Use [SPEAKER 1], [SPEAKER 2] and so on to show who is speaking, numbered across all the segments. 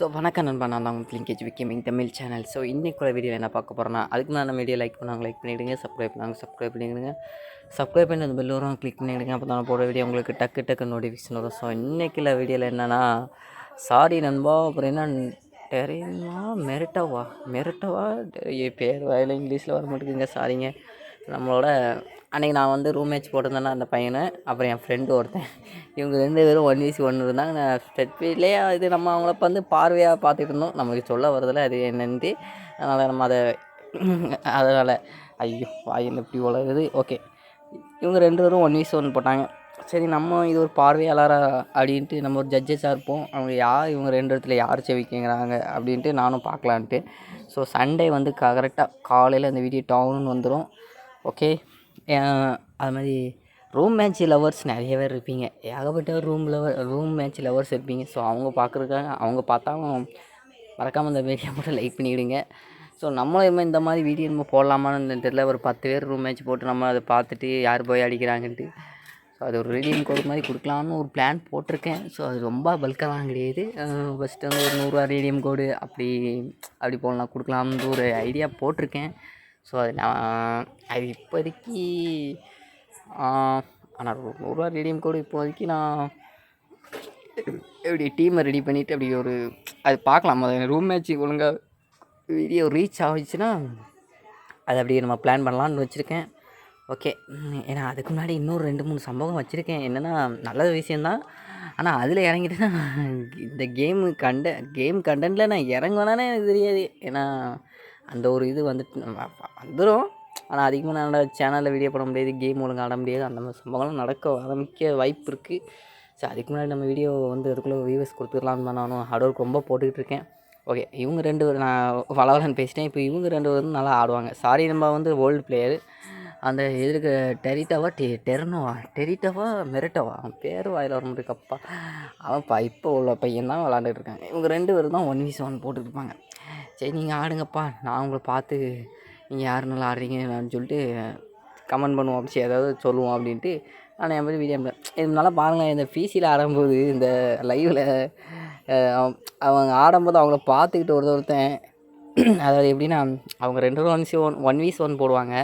[SPEAKER 1] So வணக்கம் நண்பா. நான் தான் உங்களுக்கு லிங்கேஜ் விக்கேமிங் தமிழ் சேனல் ஸோ இன்றைக்குள்ள வீடியோ என்ன பார்க்க போகிறேன்னா அதுக்கு நான் வீடியோ லைக் பண்ணாங்க லைக் பண்ணிவிடுங்க சப்ஸ்கிரைப் பண்ணாங்க சப்ஸ்கிரைப் பண்ணிவிடுங்க சப்ஸ்கிரைப் பண்ணி அந்த பெல் வரும் கிளிக் பண்ணிவிடுங்க அப்போ தான் போகிற வீடியோ உங்களுக்கு டக்கு டக்கு நோட்டிஃபிகேஷன் வரும். ஸோ இன்றைக்குள்ள வீடியோவில் என்னென்னா சாரி நண்பா அப்புறம் என்ன டெரினா மெரிட்டவா? மெரிட்டவா? பேர் வாயில் இங்கிலீஷில் வர மாட்டேங்குங்க சாரிங்க நம்மளோட அன்றைக்கி நான் வந்து ரூம் மேட்ச் போட்டிருந்தேன்னா அந்த பையனை அப்புறம் என் ஃப்ரெண்டு ஒருத்தன். இவங்க ரெண்டு பேரும் ஒன் வீசி ஒன்று இருந்தாங்க. நான் ஸ்டெட்லேயே இது நம்ம அவங்கள வந்து பார்வையாக பார்த்துட்டு இருந்தோம். நமக்கு சொல்ல வரதில்ல அது என்னன்ட்டு அதனால் நம்ம அதை அதனால் ஐயோ வாயில் இப்படி உலகுது? ஓகே இவங்க ரெண்டு பேரும் ஒன் வீஸ் ஒன்று போட்டாங்க. சரி நம்ம இது ஒரு பார்வையாளராக அப்படின்ட்டு நம்ம ஒரு ஜட்ஜஸாக இருப்போம். அவங்க யார்? இவங்க ரெண்டு இடத்துல யார் செவிக்கிறாங்க அப்படின்ட்டு நானும் பார்க்கலான்ட்டு. ஸோ சண்டே வந்து கரெக்டாக காலையில் அந்த வீடியோ டவுன் வந்துடும் ஓகே? அது மாதிரி ரூம் மேட்ச் லவர்ஸ் நிறைய பேர் இருப்பீங்க. ஏகப்பட்ட room lover room match lovers இருப்பீங்க. ஸோ அவங்க பார்க்குறதுக்காக அவங்க பார்த்தாலும் மறக்காமல் இந்த வீடியோ மட்டும் லைக் பண்ணிவிடுங்க ஸோ நம்மளும் இந்த மாதிரி வீடியோ நம்ம போடலாமான்னு தெரியல. ஒரு பத்து பேர் ரூம் மேட்ச் போட்டு நம்ம அதை பார்த்துட்டு யார் போய் அடிக்கிறாங்கன்ட்டு. ஸோ அது ஒரு ரீடியம் கோடு மாதிரி கொடுக்கலான்னு ஒரு பிளான் போட்டிருக்கேன். ஸோ அது ரொம்ப பல்காலாம் கிடையாது ஃபஸ்ட்டு வந்து ஒரு நூறுரூவா ரீடியம் கோடு அப்படி அப்படி போடலாம் கொடுக்கலாம்னு ஒரு ஐடியா போட்டிருக்கேன். ஸோ அது நான் அது இப்போதைக்கு ஆனால் நூறுரூவா ரீடியம் கோடு இப்போதைக்கு நான் எப்படி டீமை ரெடி பண்ணிவிட்டு அப்படி ஒரு அது பார்க்கலாம் முதல்ல ரூம் மேட்ச் ஒழுங்காக வீடியோ ரீச் ஆகிடுச்சுன்னா அது அப்படியே நம்ம பிளான் பண்ணலான்னு வச்சுருக்கேன். ஓகே ஏன்னா அதுக்கு முன்னாடி இன்னொரு ரெண்டு மூணு சம்பவம் வச்சுருக்கேன். என்னென்னா நல்ல விஷயந்தான் ஆனால் அதில் இறங்கிட்டேன்னா இந்த கேமு கண்ட கேம் கண்டென்ட்டில் நான் இறங்குவேனானே எனக்கு தெரியாது. ஏன்னா அந்த ஒரு இது வந்துட்டு வந்துடும் ஆனால் அதிகமாக நான் சேனலில் வீடியோ போட முடியாது கேம் ஒழுங்காக ஆட முடியாது. அந்த மாதிரி சம்பவங்களும் நடக்க ஆரம்பிக்க வாய்ப்பு இருக்குது ஸோ அதுக்கு முன்னாடி நம்ம வீடியோ வந்து அதுக்குள்ளே வியூவர்ஸ் கொடுத்துடலான்னு தான் நானும் ஹார்ட் ஒர்க் ரொம்ப போட்டுக்கிட்டு இருக்கேன். ஓகே இவங்க ரெண்டு பேரும் நான் வளவலன்னு பேசிட்டேன். இப்போ இவங்க ரெண்டு பேரும் நல்லா ஆடுவாங்க. சாரி நம்ம வந்து ஓல்டு பிளேயர் அந்த எதிர்க்க டெரிட்டாவா டெ டெர்னோவா? டெரிட்டாவா மெரிட்டாவா? அவன் பேர் வாயில் வர முடியும் கப்பா. அவன் பா இப்போ உள்ள பையன் தான் விளாண்டுட்டு இருக்காங்க. இவங்க ரெண்டு பேரும் தான் ஒன் வீஸ் ஒன் போட்டுருப்பாங்க சரி நீங்கள் ஆடுங்கப்பா. நான் உங்களை பார்த்து நீங்கள் யார் நல்லா ஆடுறீங்கன்னு சொல்லிட்டு கமெண்ட் பண்ணுவோம். அப்படி ஏதாவது சொல்லுவோம் அப்படின்ட்டு நான் என் பேர் வீடியோ இதனால பாருங்கள் பாருங்களேன் இந்த பிசியில் ஆடும்போது இந்த லைவில் அவங்க ஆடும்போது அவங்கள பார்த்துக்கிட்டு ஒருத்த ஒருத்தன். அதாவது எப்படின்னா அவங்க ரெண்டு ஒன் ஒன் ஒன் வீஸ் ஒன் போடுவாங்க.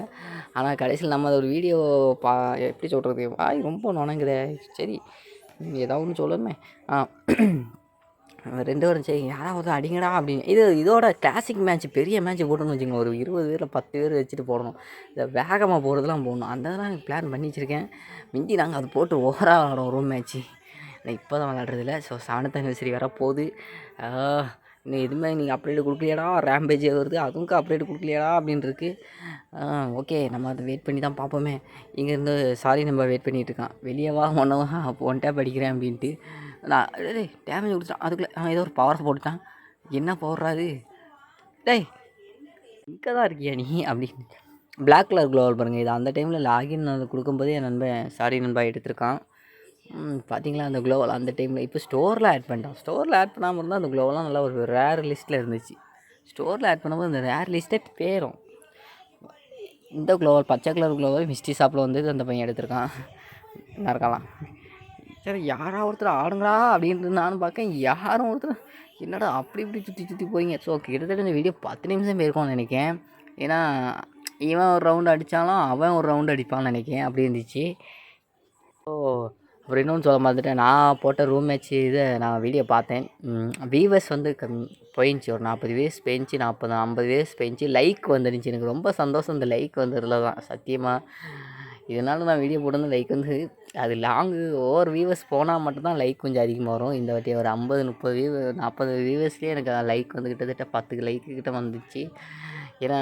[SPEAKER 1] ஆனால் கடைசியில் நம்ம அதை ஒரு வீடியோ பா எப்படி சொல்கிறது வாய் ரொம்ப நுணங்குதே. சரி ஏதாவது ஒன்று சொல்லணுமே. ஆ ரெண்டு பேரும் சரி யாராவது அடிங்கடா அப்படின்னு. இது இதோட கிளாசிக் மேட்ச் பெரிய மேட்ச் போட்டோம்னு வச்சுக்கோங்க. ஒரு இருபது பேரில் பத்து பேர் வச்சுட்டு போடணும். இந்த வேகமாக போகிறதுலாம் போடணும். அந்த இதெல்லாம் பிளான் பண்ணி வச்சுருக்கேன் மிந்தி நாங்கள் அது போட்டு ஓவராக விளாடுவோம் ரூம் மேட்ச்சு இப்போ தான் விளாட்றதில்ல ஸோ செவன்த் அனிவர்சரி வரப்போகுது. இன்னும் எதுவுமே நீங்கள் அப்டேட் கொடுக்கலையாடா? ரேம்பேஜே வருது. அதுவும் அப்டேட் கொடுக்கலையாடா? அப்படின்னு இருக்குது ஓகே நம்ம அதை வெயிட் பண்ணி தான் பார்ப்போமே. இங்கேருந்து சாரி நம்ம வெயிட் பண்ணிகிட்டு இருக்கான். வெளியே வா ஒன்றவா ஒன் டேப் அடிக்கிறேன் அப்படின்ட்டு. நான் டேய் டேமேஜ் கொடுத்துட்டான். அதுக்குள்ளே அவன் ஏதோ ஒரு பவர் போட்டுட்டான். என்ன பவர்றாது டேய் இங்கே தான் இருக்கியா நீ? அப்படின்னு. பிளாக் கலர் க்ளோவல் பாருங்கள் இது அந்த டைமில் லாகின் அது கொடுக்கும்போதே என் நண்பன் சாரி நண்பா எடுத்திருக்கான். பார்த்தீங்களா அந்த க்ளோவல் அந்த டைமில் இப்போ ஸ்டோரில் ஆட் பண்ணிட்டான் ஸ்டோரில் ஆட் பண்ணாமல் இருந்தால் அந்த க்ளோவெல்லாம் நல்லா ஒரு ரேர் லிஸ்ட்டில் இருந்துச்சு. ஸ்டோரில் ஆட் பண்ணும்போது அந்த ரேர் லிஸ்ட்டே பேரும் இந்த க்ளோவல் பச்சை கலர் க்ளோவல் மிஸ்டி ஷாப்பில் வந்து அந்த பையன் எடுத்திருக்கான். நல்லா இருக்கலாம் சரி யாரா ஒருத்தர் ஆடுங்களா அப்படின்ட்டு நானும் பார்க்கேன் யாரும் ஒருத்தர் என்னடா அப்படி இப்படி சுற்றி சுற்றி போகிறீங்க ஸோ கிட்டத்தட்ட இந்த வீடியோ பத்து நிமிஷம் போயிருக்கோம்னு நினைக்கேன் ஏன்னா இவன் ஒரு ரவுண்டு அடித்தாலும் அவன் ஒரு ரவுண்டு அடிப்பான்னு நினைக்கேன் அப்படி இருந்துச்சு. ஸோ அப்புறம் இன்னொன்று சொல்ல மறந்துட்டேன். நான் போட்ட ரூம் மேட்ச் இதை நான் வீடியோ பார்த்தேன். வீவர்ஸ் வந்து கம் போயிடுச்சு. ஒரு நாற்பது வியூஸ் போயிடுச்சு நாற்பது ஐம்பது வியூஸ் போயிடுச்சு. லைக் வந்துருந்துச்சு எனக்கு ரொம்ப சந்தோஷம். இந்த லைக் வந்ததில் தான். சத்தியமாக இதனால் நான் வீடியோ போட்டு லைக் வந்து அது லாங்கு ஓவர் வியூவர்ஸ் போனால் மட்டும்தான் லைக் கொஞ்சம் அதிகமாக வரும். இந்த வாட்டி ஒரு ஐம்பது முப்பது வியூ நாற்பது வியூவர்ஸ்லேயே எனக்கு லைக் வந்து கிட்டத்தட்ட பத்து லைக்கு கிட்ட வந்துச்சு. ஏன்னா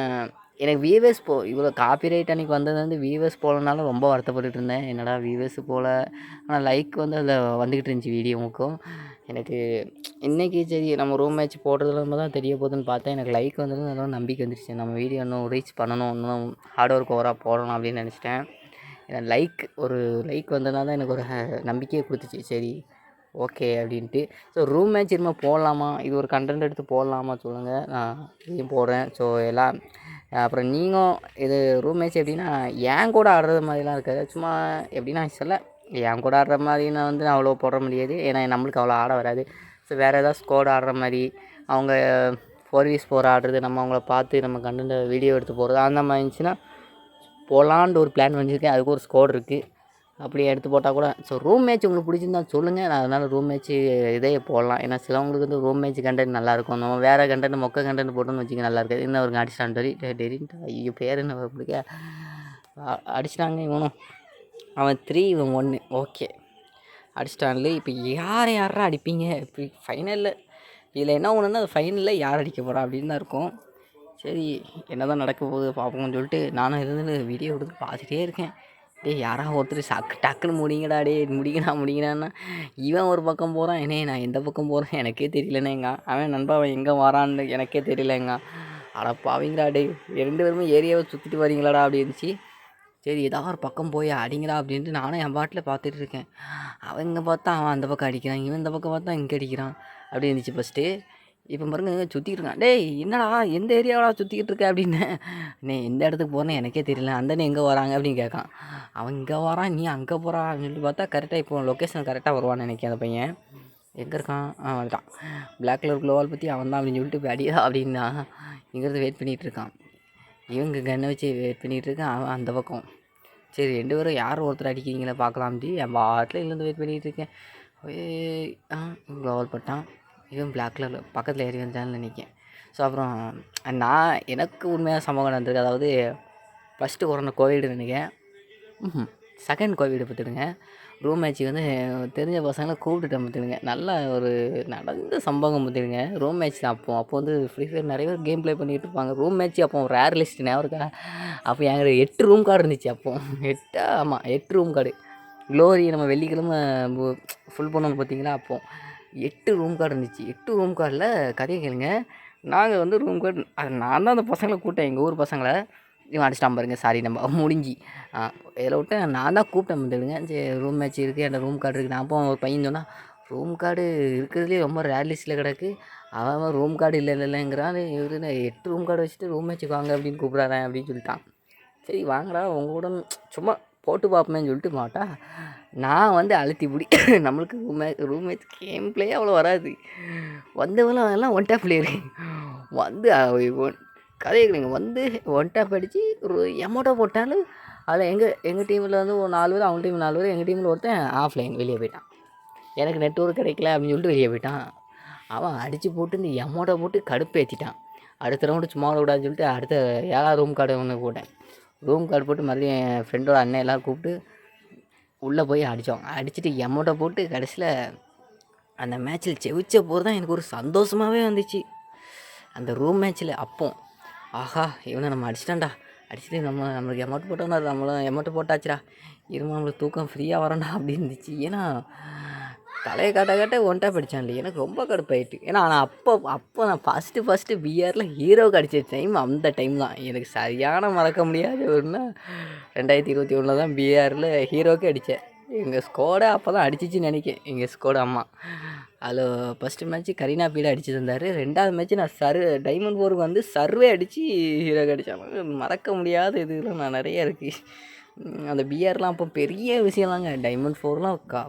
[SPEAKER 1] எனக்கு வியூவர்ஸ் போ இவ்வளோ காப்பிரைட் அன்றைக்கி வந்தது வந்து வியூவர்ஸ் போகலனாலும் ரொம்ப வருத்தப்பட்டுட்டு இருந்தேன். என்னடா வியூவர்ஸ் போகல ஆனால் லைக் வந்து அதில் வந்துக்கிட்டு இருந்துச்சு வீடியோவுக்கும் எனக்கு இன்றைக்கி சரி நம்ம ரூம் மேட்ச் போடுறதுல தான் தெரிய போகுதுன்னு பார்த்தேன். எனக்கு லைக் வந்தது அதெல்லாம் நம்பிக்கை வந்துருச்சு. நம்ம வீடியோ இன்னும் ரீச் பண்ணணும் இன்னும் ஹார்ட் ஒர்க் ஓவராக போடணும் அப்படின்னு நினச்சிட்டேன். ஏன்னா லைக் ஒரு லைக் வந்ததுனால தான் எனக்கு ஒரு ஹ- நம்பிக்கையை கொடுத்துச்சு. சரி ஓகே அப்படின்ட்டு. ஸோ ரூம் மேட்ச் இனிமேல் போடலாமா? இது ஒரு கண்டென்ட் எடுத்து போடலாமா சொல்லுங்கள் நான் இதையும் போடுறேன். ஸோ எல்லாம் அப்புறம் நீங்கள் இது ரூம் மேட்ச் எப்படின்னா என் கூட ஆடுறது மாதிரிலாம் இருக்காது. சும்மா எப்படின்னா சொல்ல என் கூட ஆடுற மாதிரி நான் வந்து நான் அவ்வளோ போட முடியாது. ஏன்னா நம்மளுக்கு அவ்வளோ ஆட வராது. ஸோ வேறு ஏதாவது ஸ்கோர் ஆடுற மாதிரி அவங்க ஃபோர் வீஸ் ஃபோர் ஆடுறது நம்ம அவங்கள பார்த்து நம்ம கண்டென்ட் வீடியோ எடுத்து போகிறது அந்த மாதிரி இருந்துச்சுன்னா போகலான்ட்டு ஒரு பிளான் வந்துருக்கேன் அதுக்கு ஒரு ஸ்கோர் இருக்குது அப்படி எடுத்து போட்டால் கூட ஸோ ரூம் மேட்ச் உங்களுக்கு பிடிச்சிருந்தா சொல்லுங்கள் நான் அதனால் ரூம் மேட்ச் இதே போடலாம். ஏன்னா சிலவங்களுக்கு வந்து ரூம் மேட்ச் கண்டென்ட் நல்லாயிருக்கும் நம்ம வேறு கண்டென்ட் மொக்க கண்டென்ட் போட்டோம்னு வச்சுக்க நல்லா இருக்காது. இன்னும் ஒரு அடிச்சிட்டான் டெரி டெரின்ட்டு ஐயோ பேர் என்ன பிடிக்க அடிச்சிட்டாங்க இவனும். அவன் த்ரீ இவன் ஒன்று ஓகே அடிச்சிட்டான்ல. இப்போ யாரை யாரா அடிப்பீங்க? இப்போ ஃபைனலில் இதில் என்ன ஒன்றுன்னா ஃபைனலில் யார் அடிக்க போகிறா அப்படின்னு தான் இருக்கும். சரி என்ன தான் நடக்க போகுது பார்ப்போம்னு சொல்லிட்டு நானும் இருந்து வீடியோ எடுத்து பார்த்துட்டே இருக்கேன். டேய் யாராவது ஒருத்தர் சக் டக்குன்னு முடிங்கடா டே முடிங்கடா முடிங்கடான்னா இவன் ஒரு பக்கம் போகிறான் என்னே நான் எந்த பக்கம் போகிறேன் எனக்கே தெரியலனேங்க. அவன் நண்பா அவன் எங்கே வரான்னு எனக்கே தெரியலங்க. அட பாவீங்கடா டே ரெண்டு பேருமே ஏரியாவை சுற்றிட்டு வரீங்களாடா அப்படி இருந்துச்சு. சரி ஏதாவது ஒரு பக்கம் போய் அடிங்கடா அப்படின்ட்டு நானும் என் பாட்டில் பார்த்துட்டு இருக்கேன். அவன் இங்கே பார்த்தா அவன் அந்த பக்கம் அடிக்கிறான். இவன் இந்த பக்கம் பார்த்தா இங்கே அடிக்கிறான். அப்படி இருந்துச்சு ஃபஸ்ட்டு இப்போ பாருங்க சுற்றிக்கிட்டு இருக்கான். டேய் என்னடா எந்த ஏரியாவடா சுற்றிக்கிட்டு இருக்க? அப்படின்னு. நீ எந்த இடத்துக்கு போகிறேன்னு எனக்கே தெரியல. அந்தண்ணே எங்கே வராங்க? அப்படின்னு கேட்கான். அவன் இங்கே வரான் நீ அங்கே போகிறா அப்படின்னு சொல்லி பார்த்தா கரெக்டாக இப்போ லொக்கேஷன் கரெக்டாக வருவான்னு நினைக்கிறேன் அந்த பையன். எங்கே இருக்கான்? ஆ வந்துட்டான் பிளாக் கலர் குளோவால் பற்றி அவன் தான் அப்படின்னு சொல்லிட்டு அடியா அப்படின்னா இங்கிறது வெயிட் பண்ணிகிட்டு இருக்கான். இவங்க கண்ணை வச்சு வெயிட் பண்ணிகிட்டு இருக்கான் அவன் அந்த பக்கம். சரி ரெண்டு பேரும் யார் ஒருத்தர் அடிக்கிறீங்களே? அப்படி என் பாட்டில் இருந்து வெயிட் பண்ணிகிட்டு இருக்கேன். ஏய், ஆ க்ளோவல் பட்டான். இவன் பிளாக் கலரில் பக்கத்தில் ஏறி வந்தான்னு நினைக்கிறேன். ஸோ அப்புறம் நான் எனக்கு உண்மையாக சம்பவம் நடந்திருக்கு அதாவது ஃபஸ்ட்டு கொரோனா கோவிடு நினைக்கிறேன். செகண்ட் கோவிடு பார்த்துடுங்க. ரூம் மேட்ச்சுக்கு வந்து தெரிஞ்ச பசங்களை கூப்பிட்டுட்டேன் பார்த்துடுங்க. நல்ல ஒரு நடந்த சம்பவம் பார்த்துடுங்க. ரூம் மேட்ச் தான் அப்போ. அப்போ வந்து ஃப்ரீ ஃபயர் நிறைய பேர் கேம் ப்ளே பண்ணிகிட்டு இருப்பாங்க. ரூம் மேட்ச் அப்போ ரேர் லிஸ்ட் ஞாபகம் இருக்கா? அப்போ என்கிட்ட எட்டு ரூம் கார்டு இருந்துச்சு அப்போ. எட்டா ஆமாம் எட்டு ரூம் கார்டு க்ளோரி நம்ம வெள்ளிக்கிழமை ஃபுல் பண்ணணும் பார்த்தீங்களா அப்போது எட்டு ரூம் கார்டு இருந்துச்சு. எட்டு ரூம் கார்டில் கதையை கேளுங்க. நாங்கள் வந்து ரூம் கார்டு அது நான் தான் அந்த பசங்களை கூப்பிட்டேன். எங்கள் ஊர் பசங்களை. இவன் அடிச்சிட்டான் பாருங்க. சாரி நம்ம முடிஞ்சு. இதில் விட்டு நான் தான் கூப்பிட்டேன். வந்துடுங்க சரி ரூம் மேட்ச் இருக்குது என்கிட்ட ரூம் கார்டு இருக்குது நான் அப்போ ஒரு பையன் சொன்னால் ரூம் கார்டு இருக்கிறதுலே ரொம்ப ரேர் லிஸ்ட்டில் கிடக்கு. அவன் ரூம் கார்டு இல்லை இல்லை இல்லைங்கிறான். இவர் எட்டு ரூம் கார்டு வச்சுட்டு ரூம் மேட்ச்சுக்கு வாங்க அப்படின்னு கூப்பிட்றாரன் அப்படின்னு சொல்லிட்டான். சரி வாங்கடா. உங்க கூட சும்மா போட்டு பார்ப்போமேன்னு சொல்லிட்டு மாட்டா. நான் வந்து அழுத்தி பிடி. நம்மளுக்கு ரூமே மேட்ச் ரூம் கேம் பிளேயே அவ்வளோ வராது. வந்தவங்களாம் அதெல்லாம் ஒன் டேப் பிளேயரு வந்து கதைக்கிறீங்க கதையை வந்து ஒன் டேப் அடித்து ஒரு எமௌண்ட்டை போட்டாலும் அதில் எங்கள் எங்கள் டீமில் வந்து ஒரு நாலு பேர் அவங்க டீம் நாலு பேர் எங்கள் டீமில் ஒருத்தன் ஆஃப்லைன் வெளியே போயிட்டான். எனக்கு நெட்ஒர்க் கிடைக்கல அப்படின்னு சொல்லிட்டு வெளியே போயிட்டான். அவன் அடித்து போட்டு இந்த எமௌண்ட்டை போட்டு கடுப்பேற்றிட்டான் அடுத்த ரவுண்டு சும்மா விடாதுன்னு சொல்லிட்டு அடுத்த ஏழா ரூம் கார்டு ஒன்று போட்டேன். ரூம் கார்டு போட்டு மறுபடியும் என் ஃப்ரெண்டோட அண்ணன் எல்லோரும் கூப்பிட்டு உள்ளே போய் அடித்தோம் அடிச்சுட்டு எமௌண்ட்டை போட்டு கடைசியில் அந்த மேட்ச்சில் செவிச்ச போது தான் எனக்கு ஒரு சந்தோஷமாகவே வந்துச்சு. அந்த ரூம் மேட்ச்சில் அப்போ ஆஹா இவனை நம்ம அடிச்சிட்டான்டா அடிச்சுட்டு நம்ம நம்மளுக்கு எமௌண்ட் போட்டோம்னா நம்மளும் எமௌண்ட் போட்டாச்சுடா. இருமா நம்மளுக்கு தூக்கம் ஃப்ரீயாக வரேன்டா அப்படி இருந்துச்சு. ஏன்னா தலையை காட்ட காட்ட ஒன்ட்டா படித்தான் எனக்கு ரொம்ப கடுப்பாயிட்டு. ஏன்னா நான் அப்போ அப்போ நான் ஃபஸ்ட்டு ஃபஸ்ட்டு பிஆரில் ஹீரோ அடித்த டைம் அந்த டைம் தான். எனக்கு சரியான மறக்க முடியாத ஒன்றா ரெண்டாயிரத்தி இருபத்தி ஒன்றில் தான் பிஆரில் ஹீரோவுக்கு அடித்தேன் எங்கள் ஸ்கோடை அப்போ தான் அடிச்சிச்சின்னு நினைக்கேன் எங்கள் ஸ்கோட அம்மா. அதில் ஃபஸ்ட்டு மேட்ச்சு கரீனா பீட அடிச்சு தந்தார் ரெண்டாவது மேட்ச்சு நான் சர் டைமண்ட் ஃபோருக்கு வந்து சர்வே அடித்து ஹீரோக்கு அடித்தாங்க மறக்க முடியாத இதுலாம் நான் நிறைய இருக்குது அந்த பிஆர்லாம் அப்போ பெரிய விஷயம்லாங்க. டைமண்ட் ஃபோர்லாம் கா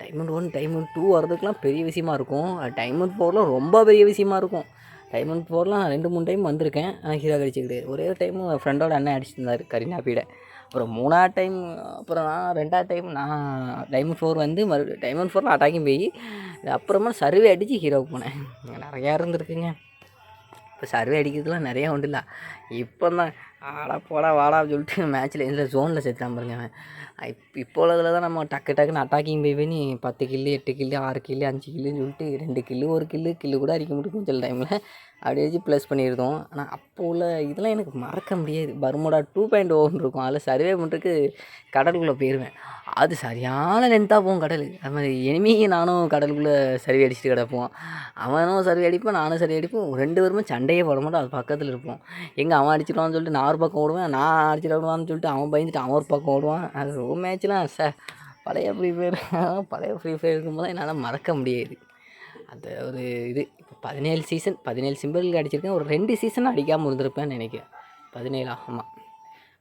[SPEAKER 1] டைமண்ட் ஒன் டைமண்ட் டூ வரதுக்குலாம் பெரிய விஷயமா இருக்கும். டைமண்ட் ஃபோர்லாம் ரொம்ப பெரிய விஷயமா இருக்கும். டைமண்ட் ஃபோர்லாம் நான் ரெண்டு மூணு டைம் வந்திருக்கேன். ஆனால் ஹீரோ அடிச்சு கிடையாது. ஒரே ஒரு டைம் ஃப்ரெண்டோட அண்ணன் அடிச்சிருந்தார் கரீனா பீட. அப்புறம் மூணாவது டைம் அப்புறம் நான் ரெண்டாவது டைம் நான் டைமண்ட் ஃபோர் வந்து மறு டைமண்ட் ஃபோரில் அட்டாக்கிங் போய் அப்புறமா சர்வே அடித்து ஹீரோவுக்கு போனேன். நிறையா இருந்திருக்குங்க. இப்போ சர்வே அடிக்கிறதுலாம் நிறையா உண்டு இல்லை இப்போ தான் ஆடா போடா வாடா சொல்லிட்டு மேட்ச்சில் இல்லை ஜோனில் சேர்த்தான் பாருங்க அவன். இப்போ இப்போ உள்ளதில் தான் நம்ம டக்கு டக்குன்னு அட்டாக்கிங் போய் பண்ணி பத்து கில்லு எட்டு கில்லு ஆறு கில்லு அஞ்சு கில்லுன்னு சொல்லிட்டு ரெண்டு கில்லு ஒரு கில்லு கில்லு கூட அடிக்க முடியும் கொஞ்சம் டைமில் அப்படி வச்சு ப்ளஸ் பண்ணியிருந்தோம் ஆனால் அப்போ உள்ள இதெல்லாம் எனக்கு மறக்க முடியாது. பர்மோடா டூ பாயிண்ட் ஓவன் இருக்கும். அதில் சர்வே பண்ணுறதுக்கு கடலுக்குள்ளே போயிடுவேன் அது சரியான லென்த்தாக போகும் கடல். அது மாதிரி எனிமிக்கு நானும் கடலுக்குள்ளே சர்வே அடிச்சுட்டு கிடப்போம். அவனும் சர்வே அடிப்பான் நானும் சர்வே அடிப்போம். ரெண்டு பேருமே சண்டையே போட மாட்டோம். அது பக்கத்தில் இருப்போம். எங்கே அவன் அடிச்சிடுவான்னு சொல்லிட்டு நான் ஒரு பக்கம் ஓடுவேன்? நான் அடிச்சிடுவான்னு சொல்லிட்டு அவன் பயந்துட்டு அவன் ஒரு பக்கம் ஓடுவான். அது ரூம் மேட்ச்லாம் ச பழைய ஃப்ரீ ஃபயர் பழைய ஃப்ரீ ஃபயர் இருக்கும்போது என்னால் மறக்க முடியாது. அந்த ஒரு இது. இப்போ பதினேழு சீசன் பதினேழு சிம்பிளுக்கு அடிச்சிருக்கேன். ஒரு ரெண்டு சீசன் அடிக்காமல் இருந்திருப்பேன்னு நினைக்கிறேன். பதினேழு ஆமாம்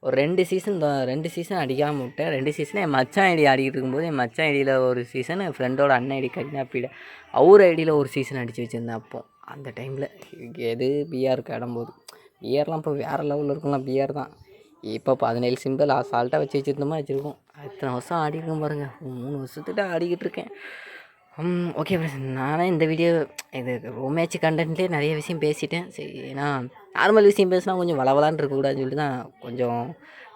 [SPEAKER 1] ஒரு ரெண்டு சீசன் ரெண்டு சீசன் அடிக்காமல் விட்டேன். ரெண்டு சீசன் என் மச்சான் ஐடி ஆடிக்கிட்டு இருக்கும்போது என் மச்சான் ஐடியில் ஒரு சீசன் என் ஃப்ரெண்டோட அண்ணன் ஐடி கடினாப்பியில் அவர் ஐடியில் ஒரு சீசன் அடித்து வச்சுருந்தேன் அப்போ. அந்த டைமில் எது பிஆர் கிடம்போது பிஆர்லாம் இப்போ வேறு லெவலில் இருக்கும்லாம் பிஆர் தான். இப்போ பதினேழு சிம்பிள் அசால்ட்டாக வச்சு வச்சுருந்தோமா வச்சுருக்கோம். இத்தனை வருஷம் ஆடிருக்கேன் பாருங்கள் மூணு வருஷத்துக்கிட்ட ஆடிக்கிட்டு இருக்கேன். ஓகே ஃப்ரெண்ட்ஸ் நானே இந்த வீடியோ இது ரூம் மேட்ச் கண்டென்ட்லேயே நிறைய விஷயம் பேசிட்டேன். சரி ஏன்னா நார்மல் விஷயம் பேசினா கொஞ்சம் வளவலான்னு இருக்கக்கூடாதுன்னு சொல்லிட்டு தான் கொஞ்சம்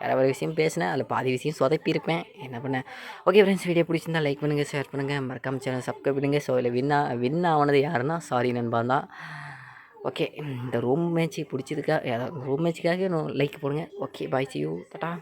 [SPEAKER 1] வேறு வேறு விஷயம் பேசினேன். அதில் பாதி விஷயம் சொதப்பியிருப்பேன். என்ன பண்ணேன்? ஓகே ஃப்ரெண்ட்ஸ் வீடியோ பிடிச்சிருந்தா லைக் பண்ணுங்கள் ஷேர் பண்ணுங்கள் மறக்காம சேனல் சப்ஸ்கிரைப் பண்ணுங்கள் ஸோ இல்லை வின்னா வின் ஆனது யாருன்னா சாரி நண்பா தான். ஓகே இந்த ரூம் மேட்ச் பிடிச்சதுக்காக ரூம் மேட்ச்சுக்காக லைக் போடுங்க. Okay bye see you tata